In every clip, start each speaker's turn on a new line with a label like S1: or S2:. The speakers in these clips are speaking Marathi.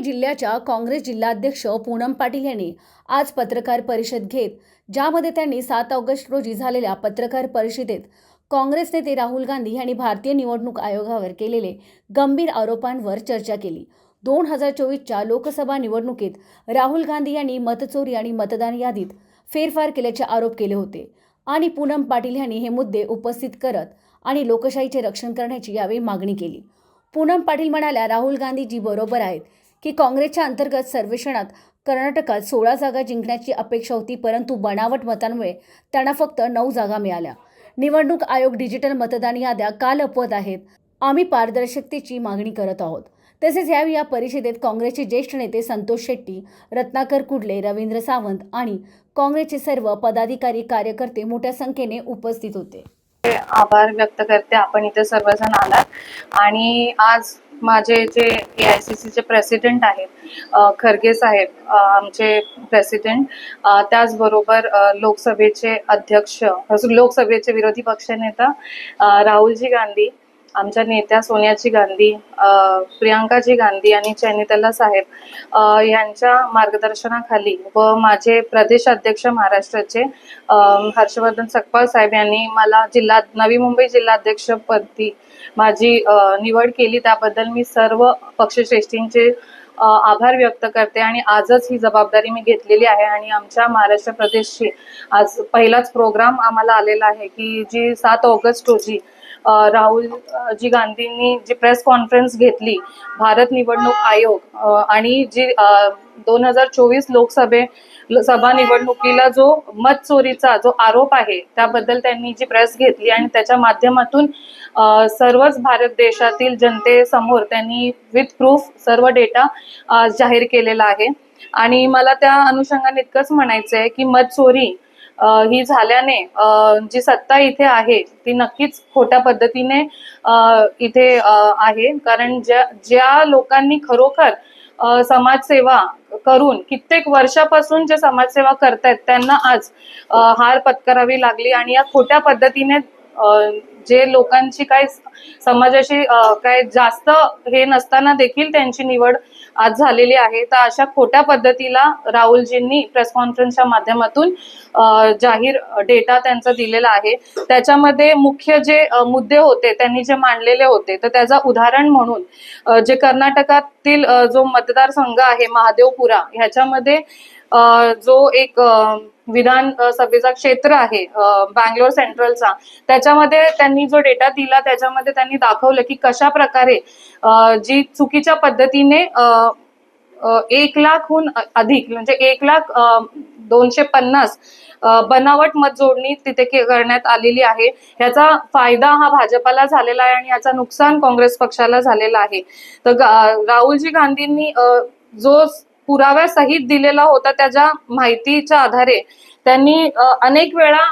S1: जिल्ह्याच्या काँग्रेस जिल्हाध्यक्ष पूनम पाटील यांनी आज पत्रकार परिषद घेत ज्यामध्ये त्यांनी सात ऑगस्ट रोजी झालेल्या पत्रकार परिषदेत काँग्रेस नेते राहुल गांधी यांनी भारतीय निवडणूक आयोगावर केलेले गंभीर आरोपांवर चर्चा केली. दोन हजार चोवीसच्या लोकसभा निवडणुकीत राहुल गांधी यांनी मतचोरी आणि मतदान यादीत फेरफार केल्याचे आरोप केले होते आणि पूनम पाटील यांनी हे मुद्दे उपस्थित करत आणि लोकशाहीचे रक्षण करण्याची यावेळी मागणी केली. पूनम पाटील म्हणाल्या राहुल गांधीजी बरोबर आहेत. की काँग्रेसच्या अंतर्गत सर्वेक्षणात कर्नाटकात सोळा जागा जिंकण्याची अपेक्षा होती परंतु बनावट मतांमुळे त्यांना फक्त नऊ जागा मिळाल्या. निवडणूक आयोग डिजिटल मतदान याद्या का लपवत आहेत आम्ही पारदर्शकतेची मागणी करत आहोत. तसेच यावेळी या परिषदेत काँग्रेसचे ज्येष्ठ नेते संतोष शेट्टी रत्नाकर कुडले रवींद्र सावंत आणि काँग्रेसचे सर्व पदाधिकारी कार्यकर्ते मोठ्या संख्येने उपस्थित होते.
S2: आभार व्यक्त करते. आपण इथे सर्वजण आलात. आणि आज माझे जे ए आय सी सीचे प्रेसिडेंट आहेत खरगे साहेब आमचे प्रेसिडेंट त्याचबरोबर लोकसभेचे अध्यक्ष लोकसभेचे विरोधी पक्षनेता राहुलजी गांधी आमच्या नेत्या सोनियाजी गांधी प्रियांकाजी गांधी आणि चैनितल्ला साहेब यांच्या मार्गदर्शनाखाली व माझे प्रदेश अध्यक्ष महाराष्ट्राचे हर्षवर्धन सकपाल साहेब यांनी मला जिल्हा नवी मुंबई जिल्हाध्यक्षपदी माझी निवड केली. त्याबद्दल मी सर्व पक्षश्रेष्ठींचे आभार व्यक्त करते आणि आजच ही जबाबदारी मी घेतलेली आहे आणि आमच्या महाराष्ट्र प्रदेशची आज पहिलाच प्रोग्राम आम्हाला आलेला आहे की जी सात ऑगस्ट रोजी राहुलजी राहुल जी गांधींनी जी प्रेस कॉन्फरन्स घेतली भारत निवडणूक आयोग आणि जी दोन हजार चोवीस लोकसभे सभा निवडणुकीला जो मत चोरीचा जो आरोप आहे त्याबद्दल त्यांनी जी प्रेस घेतली आणि त्याच्या माध्यमातून सर्वच भारत देशातील जनतेसमोर त्यांनी विथ प्रूफ सर्व डेटा जाहीर केलेला आहे. आणि मला त्या अनुषंगाने इतकंच म्हणायचं आहे की मत चोरी ही झाल्याने जी सत्ता इथे आहे ती नक्कीच खोट्या पद्धतीने इथे आहे. कारण ज्या ज्या लोकांनी खरोखर समाजसेवा करून कित्येक वर्षापासून जे समाजसेवा करतायत त्यांना आज हार पत्करावी लागली आणि या खोट्या पद्धतीने जे लोकांची काय समाजाशी काय जास्त हे नसताना देखील त्यांची निवड आज झालेली आहे. तर अशा खोट्या पद्धतीला राहुलजींनी प्रेस कॉन्फरन्सच्या माध्यमातून जाहीर डेटा त्यांचा दिलेला आहे. त्याच्यामध्ये मुख्य जे मुद्दे होते त्यांनी जे मांडलेले होते तर त्याचा उदाहरण म्हणून जे कर्नाटकातील जो मतदारसंघ आहे महादेवपुरा ह्याच्यामध्ये जो एक विधान सभेचा क्षेत्र आहे बँगलोर सेंट्रलचा त्याच्यामध्ये त्यांनी जो डेटा दिला त्याच्यामध्ये त्यांनी दाखवलं की कशा प्रकारे जी चुकीच्या पद्धतीने एक लाखहून अधिक म्हणजे एक लाख दोनशे पन्नास बनावट मत जोडणी तिथे करण्यात आलेली आहे. ह्याचा फायदा हा भाजपाला झालेला आहे आणि याचा नुकसान काँग्रेस पक्षाला झालेला आहे. तर राहुलजी गांधींनी जो पुराव्यासहित दिलेला होता त्याच्या माहितीच्या आधारे. त्यांनी अनेक वेळा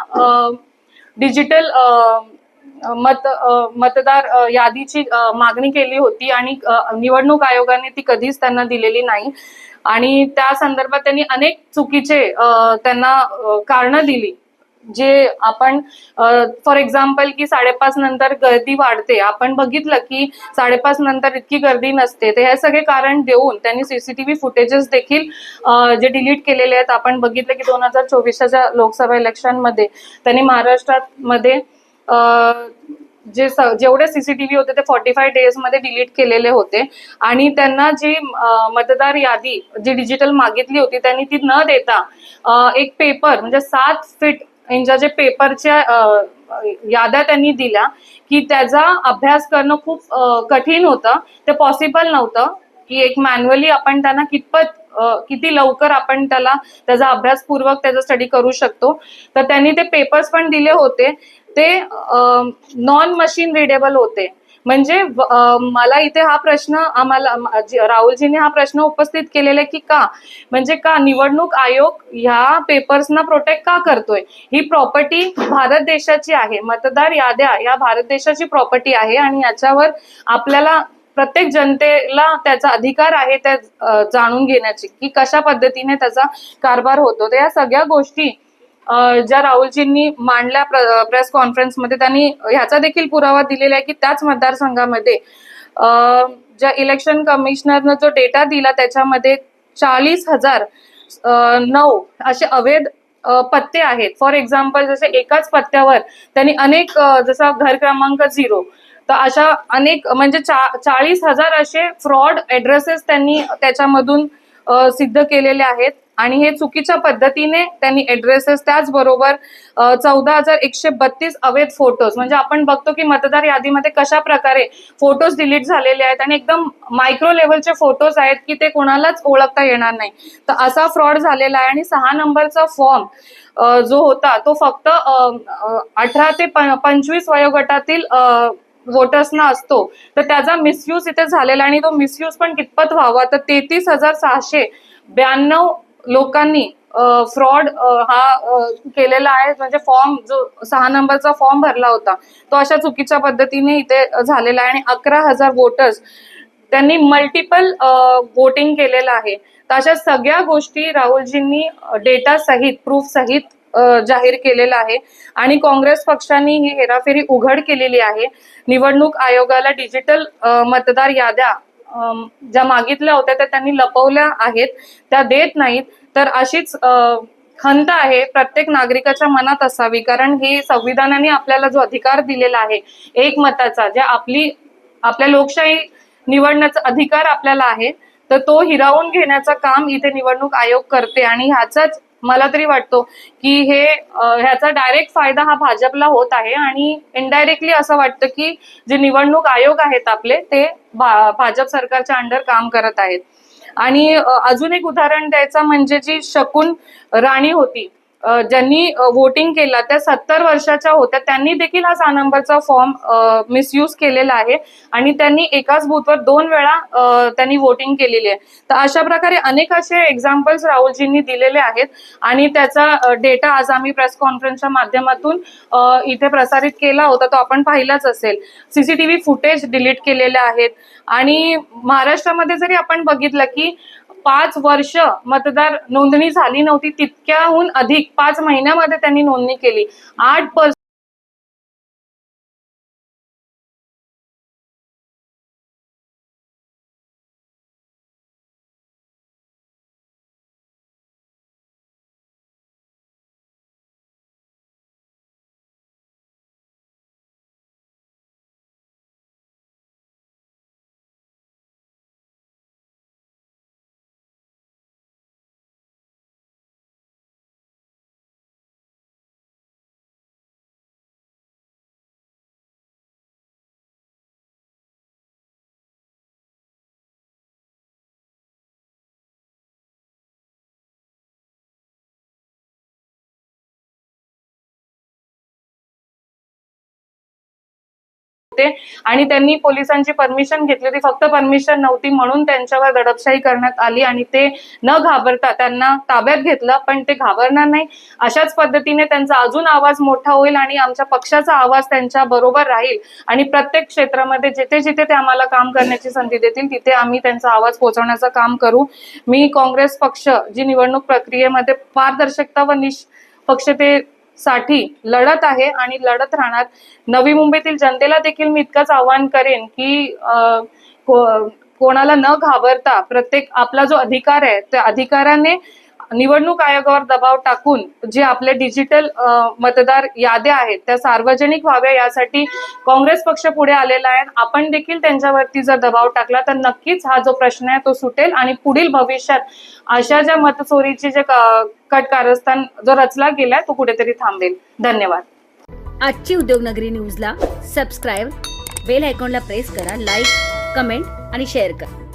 S2: डिजिटल मत मतदार यादीची मागणी केली होती आणि निवडणूक आयोगाने ती कधीच त्यांना दिलेली नाही. आणि त्या संदर्भात त्यांनी अनेक चुकीचे त्यांना कारणं दिली. जे आपण फॉर एक्झाम्पल की साडेपाच नंतर गर्दी वाढते. आपण बघितलं की साडेपाच नंतर इतकी गर्दी नसते. तर हे सगळे कारण देऊन त्यांनी सीसीटीव्ही फुटेजेस देखील जे डिलीट केलेले आहेत आपण बघितलं की दोन हजार चोवीसच्या लोकसभा इलेक्शनमध्ये त्यांनी महाराष्ट्रात मध्ये जे जेवढे सीसीटीव्ही होते ते फॉर्टी फाय डेजमध्ये डिलीट केलेले होते. आणि त्यांना जी मतदार यादी जी डिजिटल मागितली होती त्यांनी ती न देता एक पेपर म्हणजे सात फीट यांच्या जे पेपरच्या याद्या त्यांनी दिल्या की त्याचा अभ्यास करणं खूप कठीण होतं. ते पॉसिबल नव्हतं की एक मॅन्युअली आपण त्यांना कितपत किती लवकर आपण त्याला त्याचा अभ्यासपूर्वक त्याचा स्टडी करू शकतो. तर त्यांनी ते पेपर्स पण दिले होते. ते नॉन मशीन रिडेबल होते. म्हणजे मला इथे हा प्रश्न आम्हाला राहुलजीने हा प्रश्न उपस्थित केलेला आहे की का? म्हणजे का निवडणूक आयोग ह्या पेपर्सना प्रोटेक्ट का करतोय? ही प्रॉपर्टी भारत देशाची आहे. मतदार याद्या या भारत देशाची प्रॉपर्टी आहे आणि याच्यावर आपल्याला प्रत्येक जनतेला त्याचा अधिकार आहे त्या जाणून घेण्याची की कशा पद्धतीने त्याचा कारभार होतो. तर या सगळ्या गोष्टी ज्या राहुलजींनी मांडल्या प्र- प्रेस कॉन्फरन्समध्ये त्यांनी ह्याचा देखील पुरावा दिलेला आहे की त्याच मतदारसंघामध्ये ज्या इलेक्शन कमिशनरनं जो डेटा दिला त्याच्यामध्ये चाळीस हजार नऊ असे अवैध पत्ते आहेत. फॉर एक्झाम्पल जसे एकाच पत्त्यावर त्यांनी अनेक जसा घर क्रमांक झिरो तर अशा अनेक म्हणजे चा चाळीस हजार असे फ्रॉड ऍड्रेसेस त्यांनी त्याच्यामधून सिद्ध केलेले आहेत. आणि हे चुकीच्या पद्धतीने त्यांनी ऍड्रेसेस त्याचबरोबर चौदा हजार एकशे बत्तीस अवैध फोटोज म्हणजे आपण बघतो की मतदार यादीमध्ये कशा प्रकारे फोटोज डिलीट झालेले आहेत आणि एकदम मायक्रो लेवलचे फोटोज आहेत की ते कोणालाच ओळखता येणार नाही. तर असा फ्रॉड झालेला आहे आणि सहा नंबरचा फॉर्म जो होता तो फक्त अठरा ते प- पंचवीस वयोगटातील वोटर्सना असतो. तर त्याचा मिसयूज इथे झालेला आणि तो मिसयूज पण कितपत व्हावा? तर तेहतीस हजार सहाशे ब्याण्णव लोकांनी फ्रॉड हा केलेला आहे. म्हणजे फॉर्म जो सहा नंबरचा फॉर्म भरला होता तो अशा चुकीच्या पद्धतीने इथे झालेला आहे. आणि अकरा हजार वोटर्स त्यांनी मल्टिपल वोटिंग केलेलं आहे. तर अशा सगळ्या गोष्टी राहुलजींनी डेटा सहित प्रूफ सहित जाहीर केलेलं आहे. आणि काँग्रेस पक्षाने ही हेराफेरी उघड केलेली आहे. निवडणूक आयोगाला डिजिटल मतदार याद्या ज्या मागितल्या होत्या त्या त्यांनी लपवल्या आहेत. त्या देत नाहीत. तर अशीच खंत आहे प्रत्येक नागरिकाच्या मनात असावी. कारण हे संविधानाने आपल्याला जो अधिकार दिलेला आहे एक मताचा जे आपली आपल्या लोकशाही निवडण्याचा अधिकार आपल्याला आहे तर तो हिरावून घेण्याचं काम इथे निवडणूक आयोग करते. आणि ह्याचाच मला तरी वाटतो की हे ह्याचा डायरेक्ट फायदा हा भाजपला होत आहे. आणि इनडायरेक्टली असं वाटतं की जे निवडणूक आयोग आहेत आपले ते भाजप सरकारच्या अंडर काम करत आहेत. आणि अजून एक उदाहरण द्यायचं म्हणजे जी शकून राणी होती ज्यांनी वोटिंग केला त्या सत्तर वर्षाच्या होत्या. त्यांनी देखील हा सहा नंबरचा फॉर्म मिसयूज केलेला आहे. आणि त्यांनी एकाच बूथवर दोन वेळा त्यांनी वोटिंग केलेली आहे. तर अशा प्रकारे अनेक असे एक्झाम्पल्स राहुलजींनी दिलेले आहेत. आणि त्याचा डेटा आज आम्ही प्रेस कॉन्फरन्सच्या माध्यमातून इथे प्रसारित केला होता. तो आपण पाहिलाच असेल. सीसीटीव्ही फुटेज डिलीट केलेले आहेत. आणि महाराष्ट्रामध्ये जरी आपण बघितलं की पाच वर्ष मतदार नोंदणी झाली नव्हती तितक्याहून अधिक पाच महिन्यामध्ये त्यांनी नोंदणी केली. आठ पर्सेंट शकते आणि त्यांनी पोलिसांची परमिशन घेतली होती. फक्त परमिशन नव्हती म्हणून त्यांच्यावर दडपशाही करण्यात आली आणि ते न घाबरता त्यांना ताब्यात घेतलं पण ते घाबरणार नाही. अशाच पद्धतीने त्यांचा अजून आवाज मोठा होईल आणि आमच्या पक्षाचा आवाज त्यांच्या बरोबर राहील. आणि प्रत्येक क्षेत्रामध्ये जिथे जिथे ते आम्हाला काम करण्याची संधी देतील तिथे आम्ही त्यांचा आवाज पोहोचवण्याचं काम करू. मी काँग्रेस पक्ष जी निवडणूक प्रक्रियेमध्ये पारदर्शकता व निष्क पक्ष ते साठी लढत आहे आणि लढत राहणार. नवी मुंबईतील जनतेला देखील मी इतकंच आवाहन करेन की अं, कोणाला न घाबरता प्रत्येक आपला जो अधिकार आहे त्या अधिकाराने निवडणूक आयोगावर दबाव टाकून जे आपले डिजिटल मतदार याद्या आहेत त्या सार्वजनिक व्हाव्या यासाठी काँग्रेस पक्ष पुढे आलेला आहे. आपण देखील त्यांच्यावरती जर दबाव टाकला तर नक्कीच हा जो प्रश्न आहे तो सुटेल आणि पुढील भविष्यात अशा ज्या मतचोरीचे जे कट कारस्थान जो रचला गेलाय तो कुठेतरी थांबेल. धन्यवाद.
S1: आजची उद्योगनगरी न्यूजला सबस्क्राईब बेल आयकॉनला प्रेस करा लाईक कमेंट आणि शेअर करा.